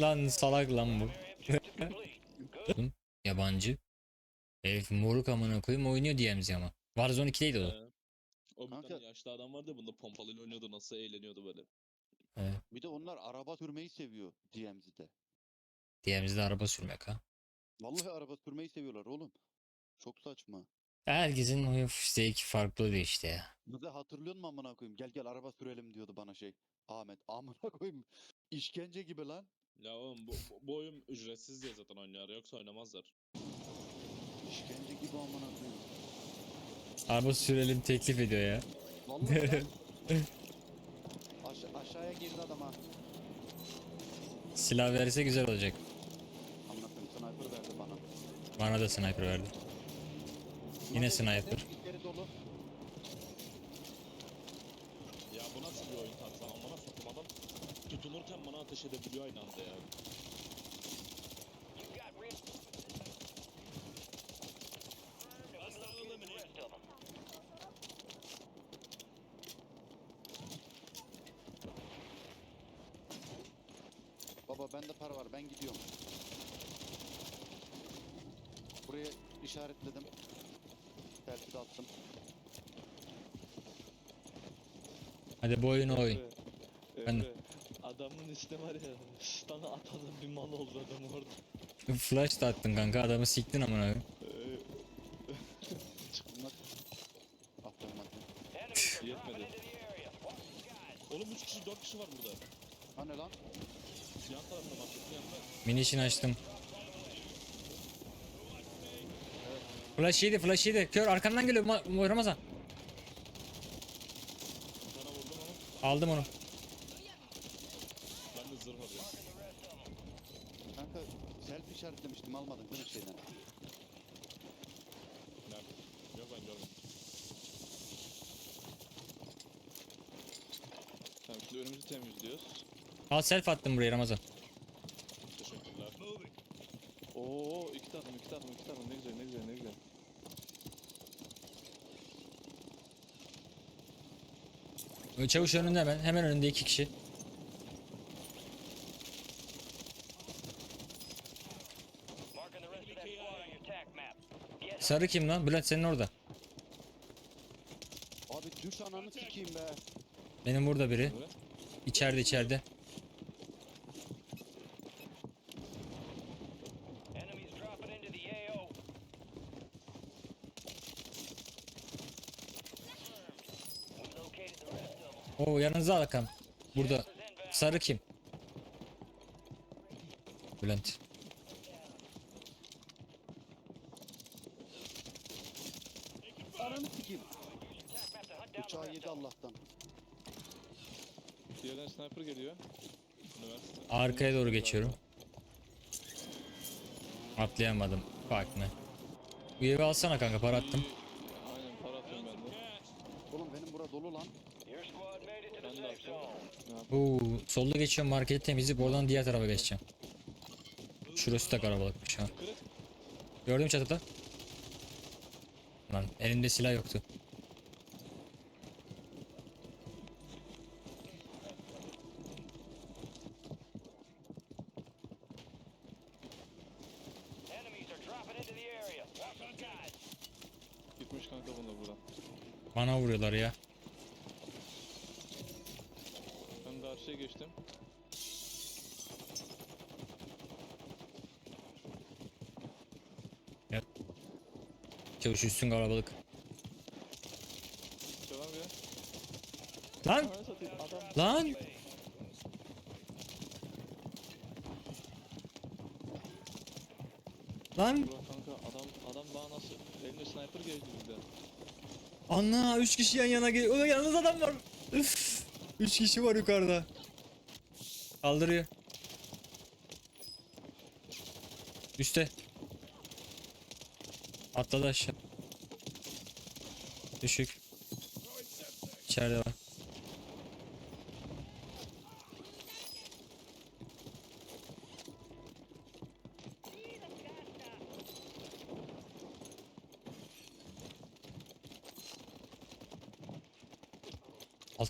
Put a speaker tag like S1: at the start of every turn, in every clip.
S1: Lan salak lan bu. Yabancı. Herif moruk amına koyayım oynuyor DMZ ama. Warzone 2'deydi o.
S2: Ee, o bir
S3: Kanka-
S2: tane yaşlı adam vardı ya bunda pompalıyla oynuyordu nasıl eğleniyordu böyle.
S1: Evet.
S3: Bir de onlar araba sürmeyi seviyor DMZ'de.
S1: DMZ'de araba sürmek ha.
S3: Vallahi araba sürmeyi seviyorlar oğlum. Çok saçma.
S1: Herkesin huyu zevki farklı oluyor işte ya.
S3: Bir de hatırlıyor musun amına koyayım? Gel gel araba sürelim diyordu bana şey. Ahmet amına koyayım. İşkence gibi lan.
S2: Ya oğlum bu, bu, bu oyun ücretsiz diye zaten oynuyor yoksa oynamazlar.
S3: İşkence gibi amına koyayım.
S1: Araba sürelim teklif ediyor ya.
S3: Vallahi. Aşa- aşağıya girdi adam ha.
S1: Silah verse güzel olacak.
S3: Amına koyayım sniper verdi bana.
S1: Bana da sniper verdi. Yine sniper.
S3: hep içeri dolu.
S2: Ya bu nasıl bir oyun tarzı amına soktum adam tutunurken bana ateş edebiliyor aynı anda ya.
S3: Baba bende para var ben gidiyorum. Buraya işaretledim. De attım.
S1: Hadi bu oyunu oyun.
S2: Emre. Emre, Adamın işte var ya stana atalım bir mal oldu adam orada.
S1: Flash da attın kanka adamı siktin.
S2: Ee,
S3: Bunlar... Aferin hadi.
S2: yetmedi. Oğlum 3 kişi 4 kişi var burada.
S3: Ha ne lan?
S2: Yan tarafta marketin yanında.
S1: Minişini açtım. Flash yedi flash yedi. Kör arkandan geliyor Ma- Ramazan. Aldım onu.
S2: ben de zırh alıyorum.
S3: Kanka selfie işaretlemiştim almadın değil mi şeyden?
S2: Nerede? Yok ben görmedim. Tamam şimdi önümüzü temizliyoruz.
S1: Al self attım buraya Ramazan.
S2: Teşekkürler. Oo iki takım iki takım iki takım ne güzel ne güzel ne güzel.
S1: Çavuş önünde hemen. Hemen önünde iki kişi. Sarı kim lan? Bülent senin orada.
S3: Abi düş ananı sikeyim be.
S1: Benim burada biri. İçeride içeride. Oo yanınıza Hakan. Burada. Sarı kim? Bülent.
S2: Diğerden sniper geliyor. Üniversite.
S1: Arkaya doğru geçiyorum. Atlayamadım. Bak ne. Bu evi alsana kanka para attım.
S2: Aynen para atıyorum ben de.
S3: Oğlum benim bura dolu lan.
S2: Ben de atıyorum.
S1: Oo, solda geçiyorum marketi temizleyip oradan diğer tarafa geçeceğim. Şurası da karabalıkmış ha.
S2: Kırık.
S1: Gördüm çatıda. Lan elimde silah yoktu.
S2: Kanka bunlar buradan.
S1: Bana vuruyorlar ya.
S2: Ben karşıya geçtim.
S1: Çavuş üstün karabalık.
S2: Selam ya.
S1: Lan!
S2: Satayım adam.
S1: Lan! Lan!
S2: Ulan kanka adam adam daha nasıl elinde sniper geldi bizde.
S1: Ana 3 kişi yan yana geliyor. Ulan yalnız adam var. 3 kişi var yukarıda. Kaldırıyor. Üste. Atladı aşağı. Düşük. İçeride var.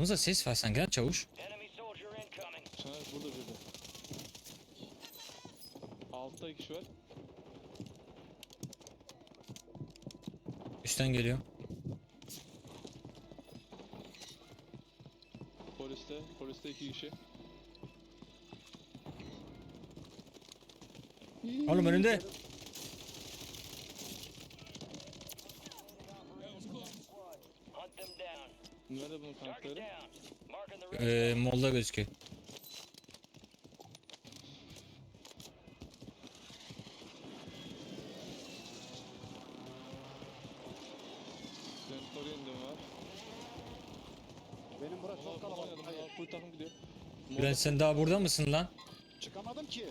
S1: Altımızda ses var sanki lan çavuş.
S2: Sniper burada bir de. Altta iki kişi var.
S1: Üstten geliyor.
S2: Poliste. Poliste iki kişi.
S1: Oğlum önünde.
S2: Nerede bunun tankları?
S1: Ee, molda gözüküyor.
S2: İndim var.
S3: Benim burası çok kalabalık. Hayır.
S2: Takım gidiyor.
S1: Bülent sen daha burada mısın lan?
S3: Çıkamadım ki.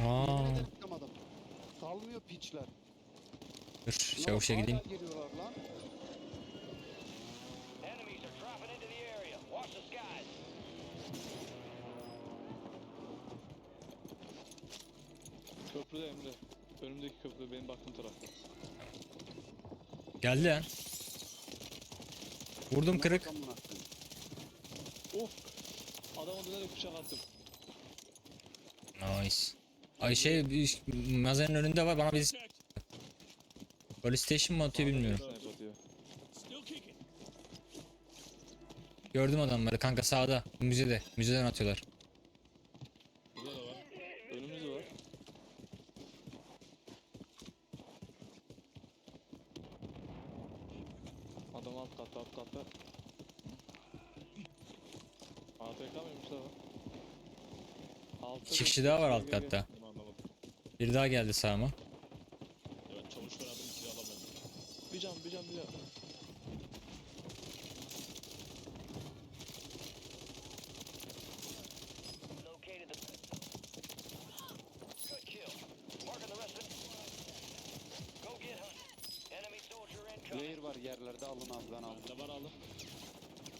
S1: Aa,
S3: Yemin ederim çıkamadım. Salmıyor piçler.
S1: dur
S3: Lan
S1: çavuşa
S3: hala
S1: gideyim.
S3: geliyorlar lan.
S2: Köprüde Emre. Önümdeki köprü benim baktığım tarafta.
S1: Geldi lan. Vurdum kırık.
S2: Of! Adama dönerek bıçak attım.
S1: Nice. Ay şey mağazanın önünde var bana bir Police station mı atıyor bilmiyorum. Gördüm adamları kanka sağda müzede. Müzeden atıyorlar.
S2: Burada da var. Önümüzde var. Adam alt katta alt katta. AFK mıymış? Altta
S1: İki kişi daha var alt katta.
S4: Bunu anlamadım.
S1: Bir daha geldi sağıma.
S4: Evet çavuş ben adım ikili alamıyorum.
S2: Bir can bir can bir can.
S3: Yerlerde alın abi ben aldım.
S4: Bende var aldım.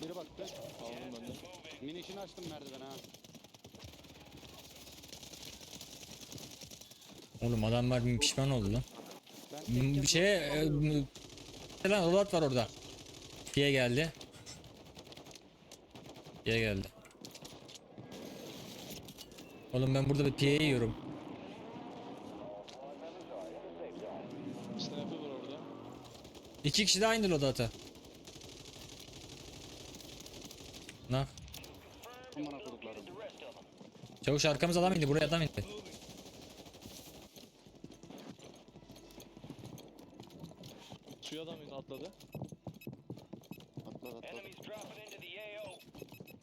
S3: Biri baktı.
S2: Aldım ben de.
S3: Minişini açtım merdivene ha.
S1: Oğlum adamlar bir pişman oldu lan.
S3: Ben
S1: Bir şeye e, lan Rolat var orada. Diye geldi. Diye geldi. Oğlum ben burada bir piye yiyorum.
S2: Sniper var orada.
S1: İki kişi de aynı
S5: the rest of them.
S1: Çavuş arkamız adam indi buraya adam indi.
S2: Suya adam atladı.
S3: Atla atla.
S5: Enemies dropping into the AO.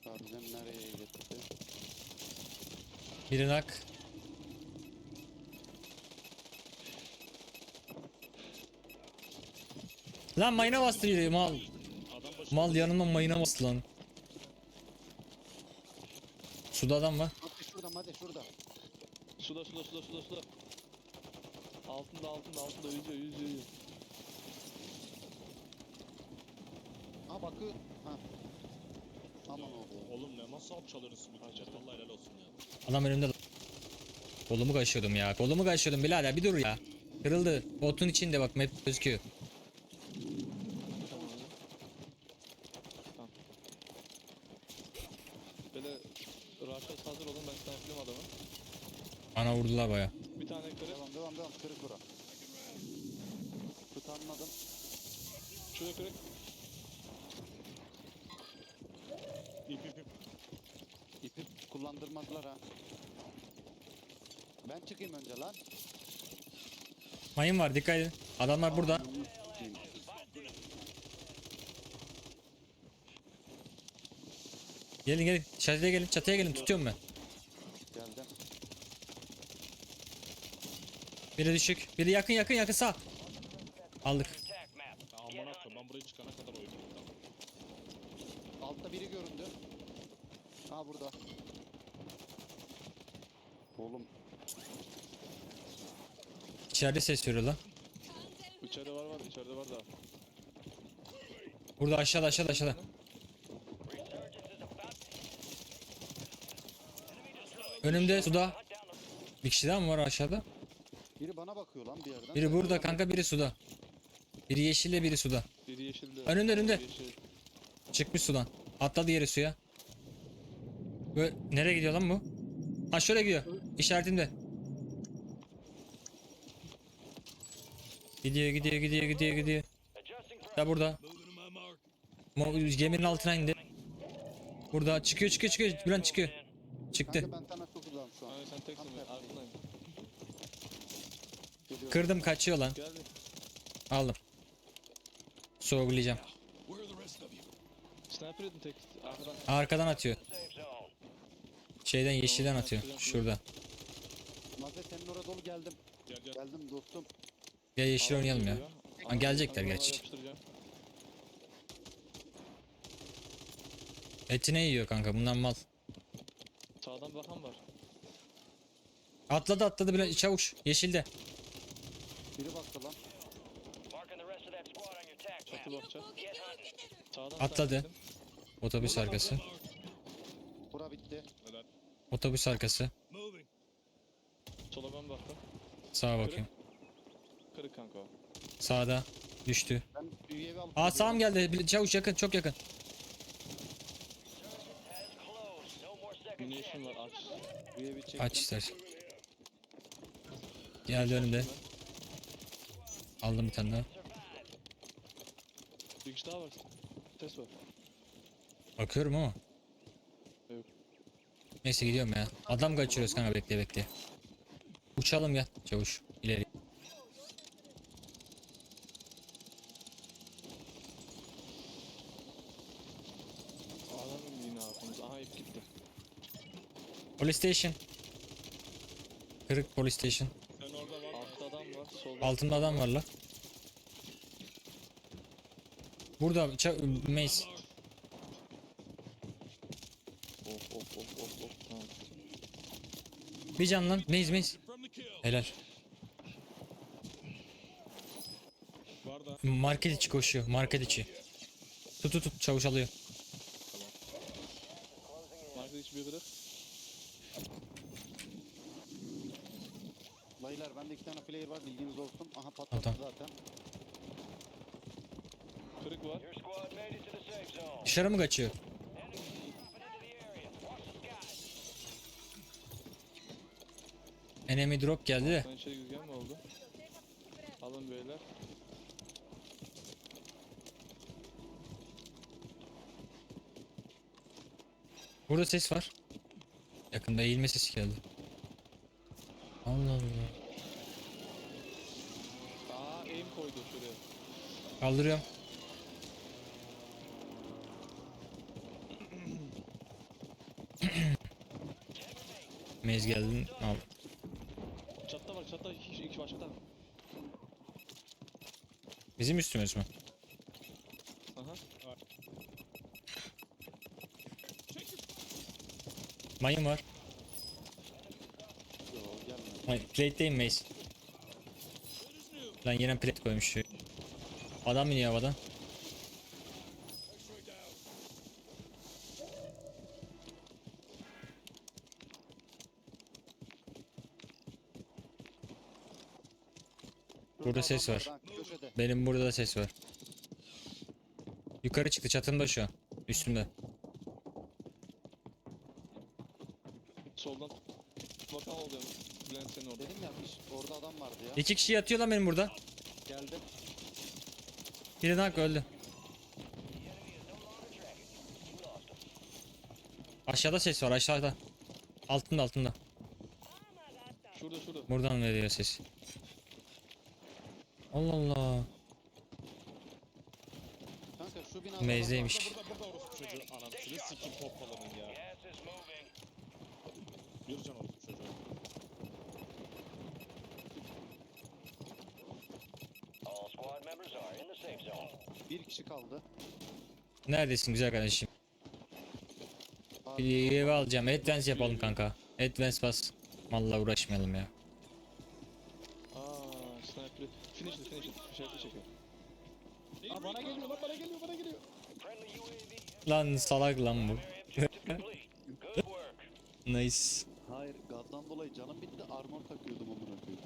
S3: Harbiden nereye gitti?
S1: Biri nak. Lan mayına bastı biri mal. Mal yanıma mayına bastı lan. Suda adam var.
S3: Hadi şuradan hadi şurada.
S2: Suda suda suda suda suda. Altında altında altında yüzüyor yüzüyor yüzüyor.
S3: Ha bakıyor. Ha. Aman oğlum.
S4: Oğlum ne nasıl alçalıyorsun bu ticaret? Vallahi helal olsun ya.
S1: Adam önümde. Kolumu kaşıyordum ya. Kolumu kaşıyordum birader bir dur ya. Kırıldı. Botun içinde bak map gözüküyor.
S2: Tamam. Tamam. Böyle Raşat hazır olun ben sniper'layım adamı.
S1: Bana vurdular baya.
S2: Bir tane kırık.
S3: Devam devam devam. Kırık bura. Tutanmadım.
S2: Şurada kırık.
S4: İp ip ip.
S3: İpi kullandırmadılar ha. Ben çıkayım önce lan.
S1: Mayın var dikkat edin. Adamlar burada. Gelin gelin. Çatıya gelin. Çatıya gelin. Tutuyorum ben.
S3: Geldim.
S1: Biri düşük. Biri yakın yakın yakın sağ. Aldık.
S4: Amına koyayım ben buraya çıkana kadar bitti.
S3: Altta biri göründü. Ha burada. Oğlum
S1: İçeride ses veriyor lan.
S2: İçeride var var içeride var da.
S1: Burada aşağıda aşağıda aşağıda. Önümde suda. Bir kişi daha mı var aşağıda?
S3: Biri bana bakıyor lan bir yerden.
S1: Biri burada kanka biri suda. Biri yeşille biri suda.
S2: Biri yeşilde.
S1: Önünde önünde.
S2: Yeşil.
S1: Çıkmış sudan. Atladı yere suya. Böyle, nereye gidiyor lan bu? Ha şöyle gidiyor. İşaretimde. Gidiyor gidiyor gidiyor gidiyor gidiyor. Da burada. Geminin altına indi. Burada çıkıyor çıkıyor çıkıyor. Bülent çıkıyor. Çıktı.
S3: Kanka
S2: benden
S3: Geliyorum.
S1: Kırdım kaçıyor lan.
S2: Geldi.
S1: Aldım. Sorgulayacağım.
S2: Sniper yedim tek. Arkadan.
S1: Arkadan atıyor. Şeyden yeşilden atıyor. Şurada.
S3: Maze senin oraya dolu geldim.
S4: Gel gel.
S3: Geldim dostum.
S1: Gel yeşil oynayalım ya. Aa, gelecekler gerçi. Etine yiyor kanka bundan mal.
S2: Sağdan bakan var.
S1: Atladı atladı bile çavuş. Yeşilde.
S3: Biri baktı lan.
S2: Çatı bakacak. Sağdan
S1: Atladı. Otobüs arkası.
S3: Bura bitti.
S1: Otobüs arkası.
S2: Sola ben baktım.
S1: Sağa bakayım.
S2: Kırık kanka o.
S1: Sağda. Düştü.
S3: Ben üyevi alıp
S1: Aa sağım geldi. Bir- Çavuş yakın çok yakın.
S2: Var
S5: chances.
S2: aç.
S3: Üyevi çektim.
S1: Aç istersen. Geldi önümde. Aldım bir tane daha.
S2: Bir kişi daha var. Ses var.
S1: Bakıyorum ama.
S2: Yok.
S1: Neyse gidiyorum ya. Adam kaçırıyoruz kanka bekle bekle. Uçalım gel çavuş. ileri. Police station. Kırık police station.
S4: Sen orada var.
S2: Altta adam var. Solda.
S1: Altında adam var la. Burada ça- Mace. Bir can lan. Maze Maze. Helal. Market içi koşuyor. Market içi. Tut tut tut çavuş alıyor.
S2: Market hiçbir kırık.
S3: Laylar bende iki tane player var bilginiz olsun. Aha patladı
S1: Tamam.
S3: zaten.
S2: Kırık var.
S1: Dışarı mı kaçıyor? Enemy drop geldi de.
S2: İçeri girgen mi oldu? Alın beyler.
S1: Burada ses var. Yakında eğilme sesi geldi. Allah Allah.
S2: Aa aim koydu şuraya.
S1: Kaldırıyorum. Mez geldin. Al.
S2: Çatta var çatta iki, iki, iki çatta.
S1: Bizim üstümüz mü?
S2: Aha.
S1: Mayın var. Ay, plate'deyim Maze. Lan yine plate koymuş. Adam iniyor havadan. Burada ses var. Benim burada da ses var. Yukarı çıktı çatımda şu an. Üstümde.
S2: Soldan. Bakan oldu yani. Bülent senin orada.
S3: Dedim ya iş- orada adam vardı ya.
S1: İki kişi yatıyor lan benim burada.
S3: Geldim.
S1: Biri nak öldü. Aşağıda ses var aşağıda. Altında altında.
S2: Şurada şurada.
S1: Buradan veriyor ses. Allah Allah.
S3: Kanka şu binada
S1: Mezeymiş.
S4: Burada burada orospu çocuğu. Anasını sikim pompalanın ya.
S5: Gas is
S4: Bir
S3: kişi kaldı.
S1: Neredesin güzel kardeşim? Bir eve alacağım. Advance yapalım kanka. Advance bas. Valla uğraşmayalım ya.
S2: Aa sniper. Finish it finish it. İşaretli çekiyor.
S3: Aa, bana geliyor lan bana geliyor bana geliyor.
S5: Friendly UAV.
S1: Lan salak lan bu. Nice.
S3: Hayır gazdan dolayı canım bitti armor takıyordum amına koyayım.